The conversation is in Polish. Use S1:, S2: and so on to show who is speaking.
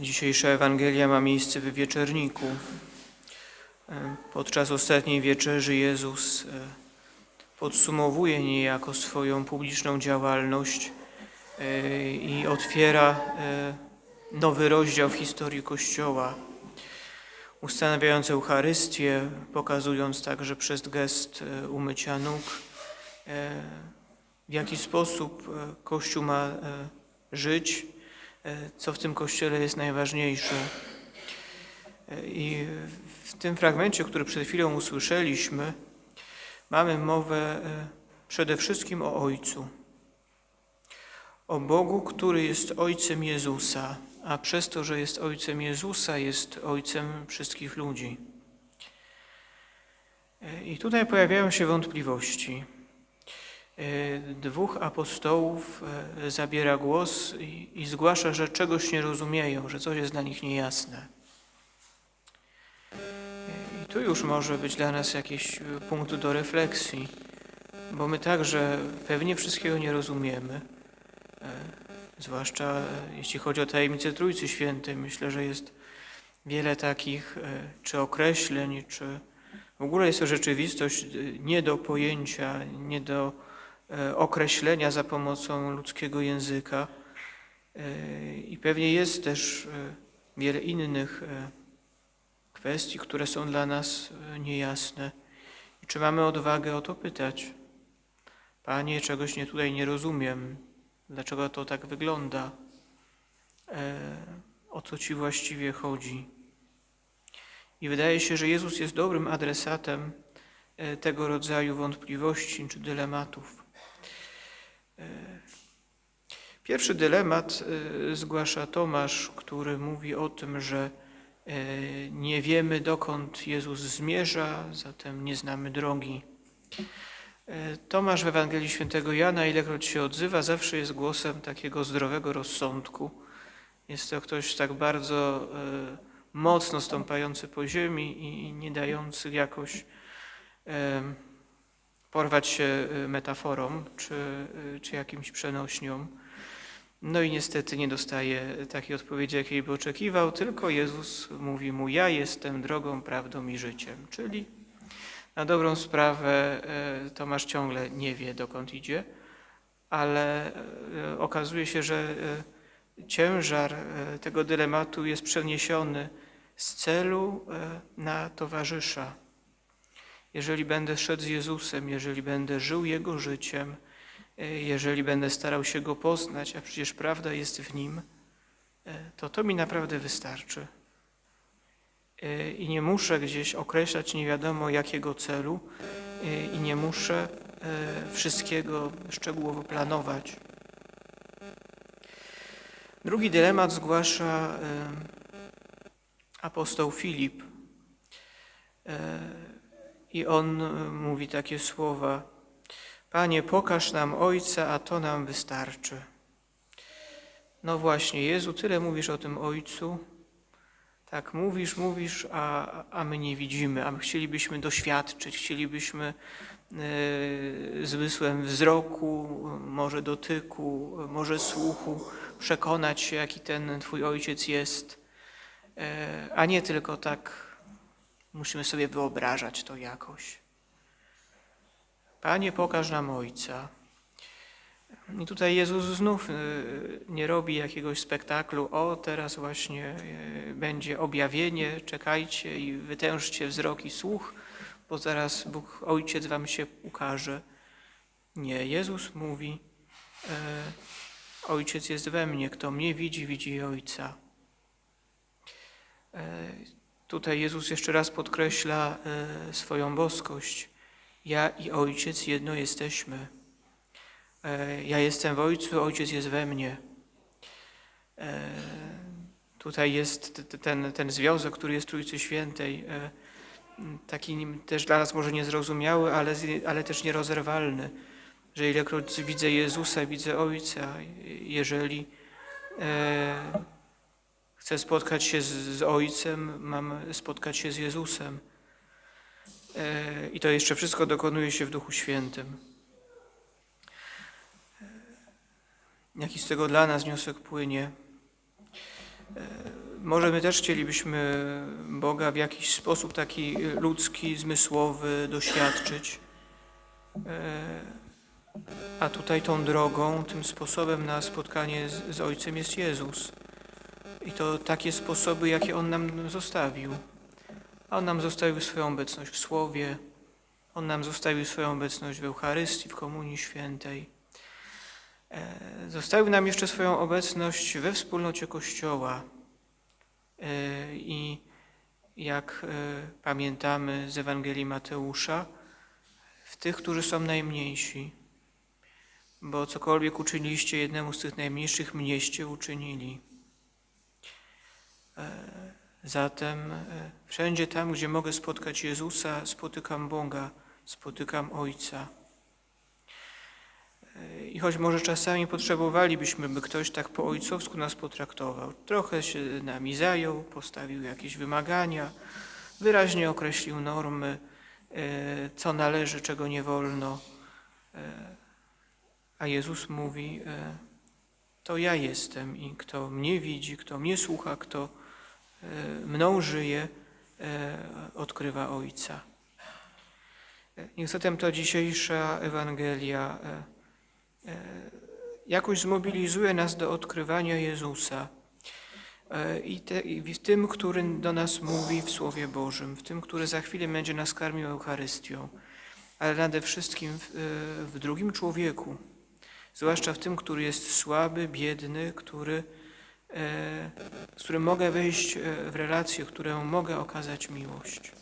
S1: Dzisiejsza Ewangelia ma miejsce w wieczerniku. E, Podczas ostatniej wieczerzy Jezus e, podsumowuje niejako swoją publiczną działalność e, i otwiera nowy rozdział w historii Kościoła, ustanawiając Eucharystię, pokazując także przez gest umycia nóg, w jaki sposób Kościół ma żyć, co w tym Kościele jest najważniejsze. E, I w tym fragmencie, który przed chwilą usłyszeliśmy, mamy mowę e, przede wszystkim o Ojcu. O Bogu, który jest Ojcem Jezusa, a przez to, że jest Ojcem Jezusa, jest Ojcem wszystkich ludzi. E, I tutaj pojawiają się wątpliwości. E, Dwóch apostołów e, zabiera głos i, i zgłasza, że czegoś nie rozumieją, że coś jest dla nich niejasne. E, I tu już może być dla nas jakiś punkt do refleksji, bo my także pewnie wszystkiego nie rozumiemy, zwłaszcza jeśli chodzi o tajemnicę Trójcy Świętej. Myślę, że jest wiele takich czy określeń, czy w ogóle jest to rzeczywistość nie do pojęcia, nie do określenia za pomocą ludzkiego języka. E, I pewnie jest też e, wiele innych e, kwestii, które są dla nas e, niejasne. I czy mamy odwagę o to pytać? Panie, czegoś nie tutaj nie rozumiem. Dlaczego to tak wygląda? E, O co Ci właściwie chodzi? I wydaje się, że Jezus jest dobrym adresatem e, tego rodzaju wątpliwości czy dylematów. E, Pierwszy dylemat e, zgłasza Tomasz, który mówi o tym, że e, nie wiemy dokąd Jezus zmierza, zatem nie znamy drogi. Tomasz w Ewangelii Świętego Jana, ilekroć się odzywa, zawsze jest głosem takiego zdrowego rozsądku. Jest to ktoś tak bardzo mocno stąpający po ziemi i, nie dający jakoś porwać się e, metaforą czy, e, czy jakimś przenośniom. No i niestety nie dostaje takiej odpowiedzi, jakiej by oczekiwał, tylko Jezus mówi mu: Ja jestem drogą, prawdą i życiem. Czyli na dobrą sprawę e, Tomasz ciągle nie wie, dokąd idzie, ale okazuje się, że ciężar tego dylematu jest przeniesiony z celu na towarzysza. Jeżeli będę szedł z Jezusem, jeżeli będę żył Jego życiem, e, jeżeli będę starał się Go poznać, a przecież prawda jest w Nim, e, to to mi naprawdę wystarczy. E, I nie muszę gdzieś określać nie wiadomo jakiego celu i nie muszę wszystkiego szczegółowo planować. Drugi dylemat zgłasza apostoł Filip. I on e, mówi takie słowa: Panie, pokaż nam Ojca, a to nam wystarczy. No właśnie, Jezu, tyle mówisz o tym Ojcu. Tak, mówisz, mówisz, a, a my nie widzimy, a my chcielibyśmy doświadczyć, chcielibyśmy e, zmysłem wzroku, może dotyku, może słuchu przekonać się, jaki ten Twój Ojciec jest, e, a nie tylko tak musimy sobie wyobrażać to jakoś. Panie, pokaż nam Ojca. I tutaj Jezus znów y, nie robi jakiegoś spektaklu. O, teraz właśnie y, będzie objawienie, czekajcie i wytężcie wzrok i słuch, bo zaraz Bóg Ojciec wam się ukaże. Nie, Jezus mówi, e, Ojciec jest we mnie, kto mnie widzi, widzi Ojca. Tutaj Jezus jeszcze raz podkreśla e, swoją boskość. Ja i Ojciec jedno jesteśmy. E, Ja jestem w Ojcu, Ojciec jest we mnie. E, Tutaj jest ten, ten związek, który jest Trójcy Świętej, taki też dla nas może niezrozumiały, ale, ale też nierozerwalny, że ilekroć widzę Jezusa, widzę Ojca, jeżeli chcę spotkać się z, z Ojcem, mam spotkać się z Jezusem. E, I to jeszcze wszystko dokonuje się w Duchu Świętym. Jaki z tego dla nas wniosek płynie? E, Może my też chcielibyśmy Boga w jakiś sposób taki ludzki, zmysłowy doświadczyć. E, A tutaj tą drogą, tym sposobem na spotkanie z, z Ojcem jest Jezus. I to takie sposoby, jakie On nam zostawił. A On nam zostawił swoją obecność w Słowie, On nam zostawił swoją obecność w Eucharystii, w Komunii Świętej. E, Zostawił nam jeszcze swoją obecność we wspólnocie Kościoła. E, I jak e, pamiętamy z Ewangelii Mateusza, w tych, którzy są najmniejsi, bo cokolwiek uczyniliście jednemu z tych najmniejszych, mnieście uczynili. E, Zatem e, wszędzie tam, gdzie mogę spotkać Jezusa, spotykam Boga, spotykam Ojca. E, I choć może czasami potrzebowalibyśmy, by ktoś tak po ojcowsku nas potraktował, trochę się nami zajął, postawił jakieś wymagania, wyraźnie określił normy, co należy, czego nie wolno. A Jezus mówi, to ja jestem i kto mnie widzi, kto mnie słucha, kto mną żyje, e, odkrywa Ojca. E, Niech zatem ta dzisiejsza Ewangelia e, e, jakoś zmobilizuje nas do odkrywania Jezusa e, i, te, i w tym, który do nas mówi w Słowie Bożym, w tym, który za chwilę będzie nas karmił Eucharystią, ale nade wszystkim w, e, w drugim człowieku, zwłaszcza w tym, który jest słaby, biedny, który, e, z którym mogę wejść e, w relację, któremu mogę okazać miłość.